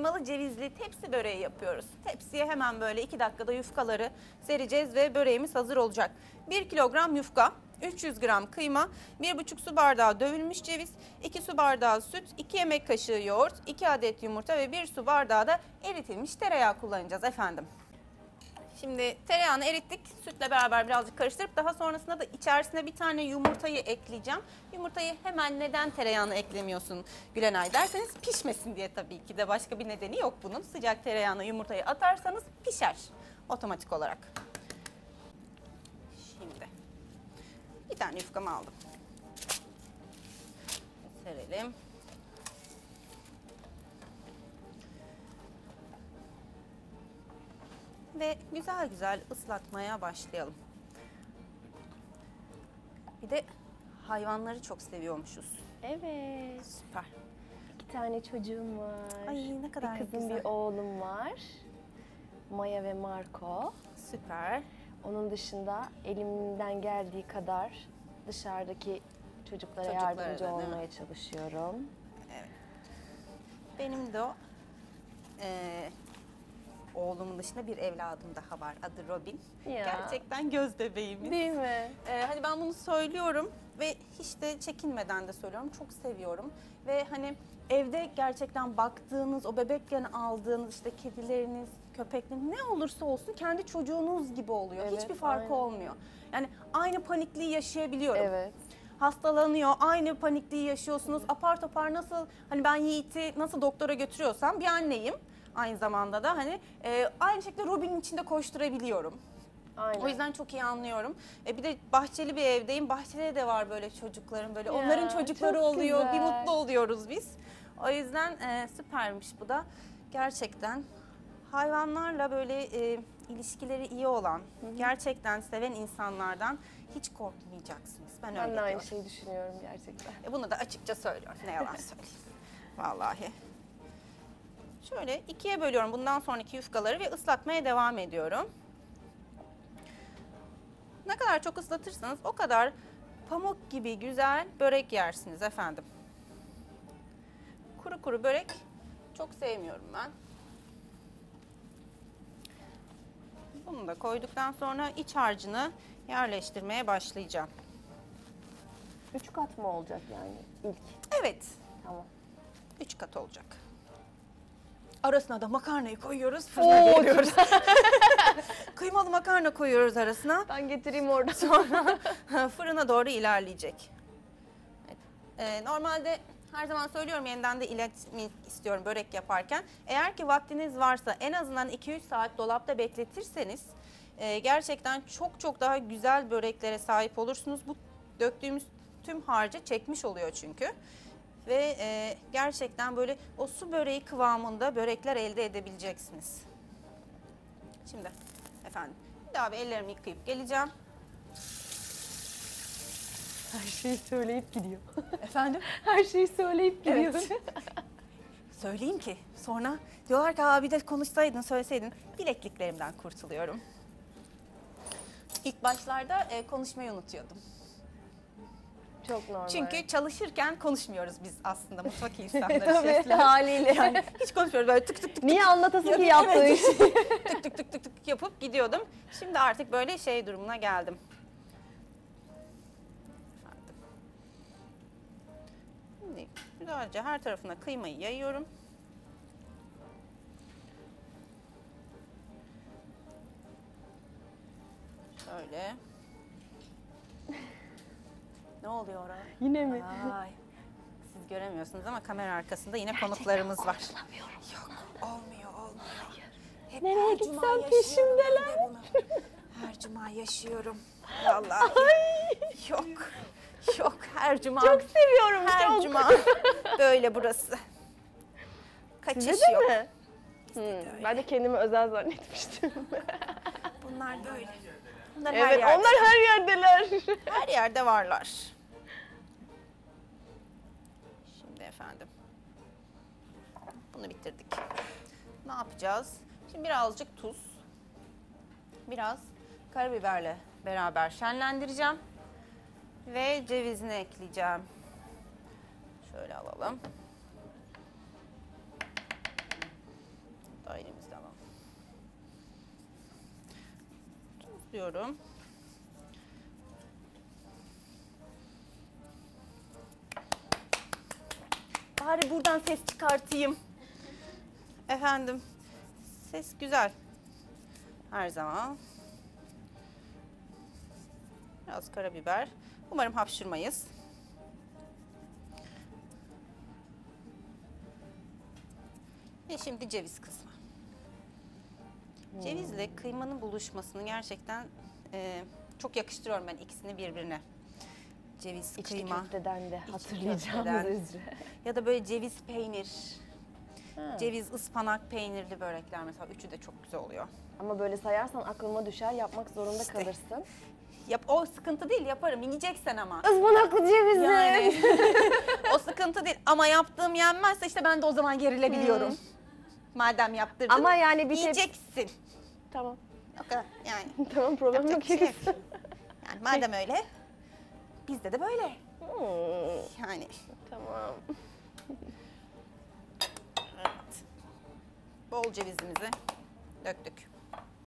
kıymalı cevizli tepsi böreği yapıyoruz. Tepsiye hemen böyle 2 dakikada yufkaları sereceğiz ve böreğimiz hazır olacak. 1 kilogram yufka, 300 gram kıyma, 1,5 su bardağı dövülmüş ceviz, 2 su bardağı süt, 2 yemek kaşığı yoğurt, 2 adet yumurta ve 1 su bardağı da eritilmiş tereyağı kullanacağız efendim. Şimdi tereyağını erittik. Sütle beraber birazcık karıştırıp daha sonrasında da içerisine bir tane yumurtayı ekleyeceğim. Yumurtayı hemen neden tereyağını eklemiyorsun Gülenay derseniz pişmesin diye tabii ki de başka bir nedeni yok bunun. Sıcak tereyağına yumurtayı atarsanız pişer otomatik olarak. Şimdi bir tane yufkamı aldım. Serelim. Ve güzel güzel ıslatmaya başlayalım. Bir de hayvanları çok seviyormuşuz. Evet. Süper. İki tane çocuğum var. Ay ne kadar bir kızım güzel. bir oğlum var. Maya ve Marco. Süper. Onun dışında elimden geldiği kadar dışarıdaki çocuklara, Çocuklara da, yardımcı mi? olmaya çalışıyorum. Benim de o eee, oğlumun dışında bir evladım daha var. Adı Robin. Ya. Gerçekten göz bebeğimiz. Değil mi? Ee, hani ben bunu söylüyorum ve hiç de çekinmeden de söylüyorum. Çok seviyorum ve hani evde gerçekten baktığınız, o bebekken aldığınız işte kedileriniz, köpekleriniz ne olursa olsun kendi çocuğunuz gibi oluyor. Evet, Hiçbir farkı aynen. olmuyor. Yani aynı panikliği yaşayabiliyorum. Evet. Hastalanıyor, aynı panikliği yaşıyorsunuz. Apar topar nasıl hani ben Yiğit'i nasıl doktora götürüyorsam bir anneyim aynı zamanda da hani e, aynı şekilde Robin'in içinde koşturabiliyorum. Aynen. O yüzden çok iyi anlıyorum. E bir de bahçeli bir evdeyim. Bahçede de var böyle çocuklarım böyle. Ya, Onların çocukları çok oluyor. Bir güzel. mutlu oluyoruz biz. O yüzden e, süpermiş bu da. Gerçekten hayvanlarla böyle e, ilişkileri iyi olan, gerçekten seven insanlardan hiç korkmayacaksınız. Ben, ben öyle de aynı diyorum. şeyi düşünüyorum gerçekten. E, bunu da açıkça söylüyorum. Ne yalan söyleyeyim. Vallahi. Şöyle ikiye bölüyorum bundan sonraki yufkaları ve ıslatmaya devam ediyorum. Ne kadar çok ıslatırsanız o kadar pamuk gibi güzel börek yersiniz efendim. Kuru kuru börek çok sevmiyorum ben. Bunu da koyduktan sonra iç harcını yerleştirmeye başlayacağım. Üç kat mı olacak yani ilk? Evet, Tamam. 3 kat olacak. Arasına da makarnayı koyuyoruz, fırına veriyoruz. Kıymalı makarna koyuyoruz arasına. Ben getireyim orada. Sonra fırına doğru ilerleyecek. Evet. Ee, normalde her zaman söylüyorum yeniden de iletmek istiyorum börek yaparken. Eğer ki vaktiniz varsa en azından 2-3 saat dolapta bekletirseniz e, gerçekten çok çok daha güzel böreklere sahip olursunuz. Bu döktüğümüz tüm harcı çekmiş oluyor çünkü. Ve e, gerçekten böyle o su böreği kıvamında börekler elde edebileceksiniz. Şimdi efendim bir daha bir ellerimi yıkayıp geleceğim. Her şeyi söyleyip gidiyor. Efendim? Her şeyi söyleyip gidiyor. Evet. Söyleyeyim ki sonra diyorlar ki abi de konuşsaydın söyleseydin bilekliklerimden kurtuluyorum. İlk başlarda e, konuşmayı unutuyordum. Çok normal. Çünkü çalışırken konuşmuyoruz biz aslında mutfak insanları. Tabii şefler. haliyle. Yani hiç konuşmuyoruz böyle tık tık tık Niye anlatasın ki yaptığı işi? tık tık tık tık tık yapıp gidiyordum. Şimdi artık böyle şey durumuna geldim. Şimdi güzelce her tarafına kıymayı yayıyorum. Şöyle. Ne oluyor oraya? Yine mi? Ay. Siz göremiyorsunuz ama kamera arkasında yine konuklarımız var. Yok, olmuyor, olmuyor. Hep Nereye her cuma gitsem yaşıyorum peşimdeler. ben de bunu. Her cuma yaşıyorum. Vallahi. Yok. Yok her cuma. Çok seviyorum. her çok. cuma. Böyle burası. Kaçış Size de yok. mi? Hmm, ben de kendimi özel zannetmiştim. Bunlar böyle. Bunlar her evet, yerde. onlar her yerdeler. Her yerde varlar. Şimdi efendim. Bunu bitirdik. Ne yapacağız? Şimdi birazcık tuz. Biraz karabiberle beraber şenlendireceğim. Ve cevizini ekleyeceğim. Şöyle alalım. elimizde alalım. Tuzluyorum. Bari buradan ses çıkartayım. Efendim, ses güzel. Her zaman. Biraz karabiber. Umarım hapşırmayız. Ve şimdi ceviz kısmı. Cevizle kıymanın buluşmasını gerçekten e, çok yakıştırıyorum ben ikisini birbirine. Ceviz, İçli kıyma köfteden de hatırlayacağımız köfteden. üzere. ya da böyle ceviz peynir, Ha. ceviz ıspanak peynirli börekler mesela üçü de çok güzel oluyor. Ama böyle sayarsan aklıma düşer yapmak zorunda İşte. kalırsın. Yap o sıkıntı değil yaparım yiyeceksen ama. Ispanaklı cevizi. Yani o sıkıntı değil ama yaptığım yenmezse işte ben de o zaman gerilebiliyorum. Madem yaptırdın Ama yani bir tepsi- yiyeceksin. Tamam. O kadar yani. tamam problem Yapacak yok. bir şey yok. Yani madem öyle bizde de böyle. Hmm, Yani tamam. evet. Bol cevizimizi döktük.